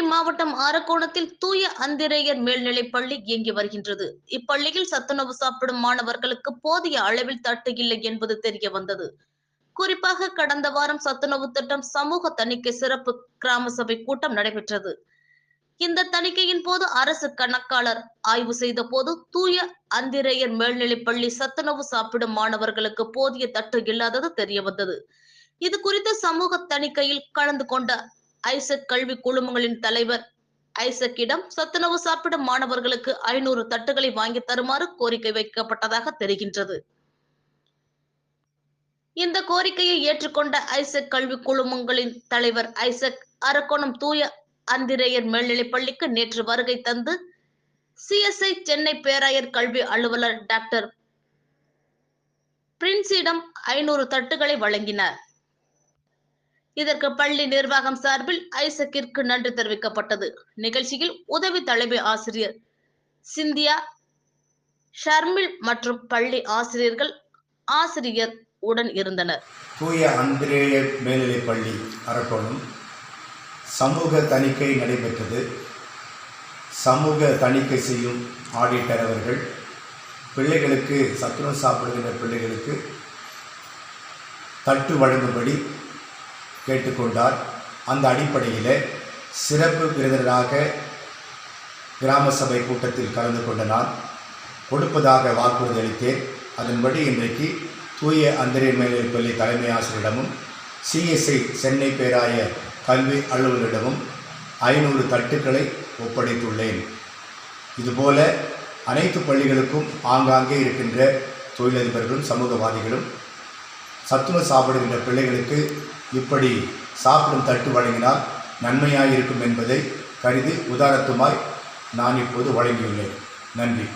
மாவட்டம் அரக்கோணத்தில் தூய அந்திரேயர் மேல்நிலைப் பள்ளி இயங்கி வருகின்றது. இப்பள்ளியில் சத்துணவு சாப்பிடும் மாணவர்களுக்கு போதிய அளவில் தட்டு இல்லை என்பது தெரிய வந்தது. குறிப்பாக கடந்த வாரம் சத்துணவு திட்டம் சமூக தணிக்கை சிறப்பு கிராம சபை கூட்டம் நடைபெற்றது. இந்த தணிக்கையின் போது அரசு கணக்காளர் ஆய்வு செய்த போது தூய அந்திரேயர் மேல்நிலைப் பள்ளி சத்துணவு சாப்பிடும் மாணவர்களுக்கு போதிய தட்டு இல்லாதது தெரிய வந்தது. இது குறித்து சமூக தணிக்கையில் கலந்து கொண்ட ஐசக் கல்வி குழுமங்களின் தலைவர். ஐசக்கிடம் சத்துணவு சாப்பிடும் மாணவர்களுக்கு ஐநூறு தட்டுகளை வாங்கி தருமாறு கோரிக்கை வைக்கப்பட்டதாக தெரிகின்றது. இந்த கோரிக்கையை ஏற்றுக்கொண்ட ஐசக் கல்வி குழுமங்களின் தலைவர் ஐசக் அரக்கோணம் தூய அந்திரேயர் மேல்நிலைப் பள்ளிக்கு நேற்று வருகை தந்து சிஎஸ்ஐ சென்னை பேராயர் கல்வி அலுவலர் டாக்டர் பிரின்ஸிடம் ஐநூறு தட்டுகளை வழங்கினார். இதற்கு பள்ளி நிர்வாகம் சார்பில் ஐசக்கிற்கு நன்றி தெரிவிக்கப்பட்டது. நிகழ்ச்சியில் உதவி தலைமை ஆசிரியர் சிந்தியா ஷர்மில் மற்றும் பள்ளி ஆசிரியர்கள் ஆசிரியர் உடன் இருந்தனர். தூய அந்திரேயர் மேல்நிலைப் பள்ளி அரக்கோணம் சமூக தணிக்கை நடைபெற்றது. சமூக தணிக்கை செய்யும் ஆடிட்டர் அவர்கள் பிள்ளைகளுக்கு சத்துணவு சாப்பிடுகின்ற பிள்ளைகளுக்கு தட்டு வழங்கும்படி கேட்டுக்கொண்டார். அந்த அடிப்படையில் சிறப்பு விருந்தினராக கிராம சபை கூட்டத்தில் கலந்து கொண்ட நான் கொடுப்பதாக வாக்குறுதி அளித்தேன். அதன்படி இன்றைக்கு தூய அந்திரேயர் மேல்நிலைப் பள்ளி தலைமை ஆசிரியரிடமும் சிஎஸ்ஐ சென்னை பேராய கல்வி அலுவலரிடமும் ஐநூறு தட்டுக்களை ஒப்படைத்துள்ளேன். இதுபோல அனைத்து பள்ளிகளுக்கும் ஆங்காங்கே இருக்கின்ற தொழிலதிபர்களும் சமூகவாதிகளும் சத்துணவு சாப்பிடுகின்ற பிள்ளைகளுக்கு இப்படி சாப்பிடும் தட்டு வழங்கினால் நன்மையாக இருக்கும் என்பதை கருதி உதாரணத்துமாய் நான் இப்போது வழங்கியுள்ளேன். நன்றி.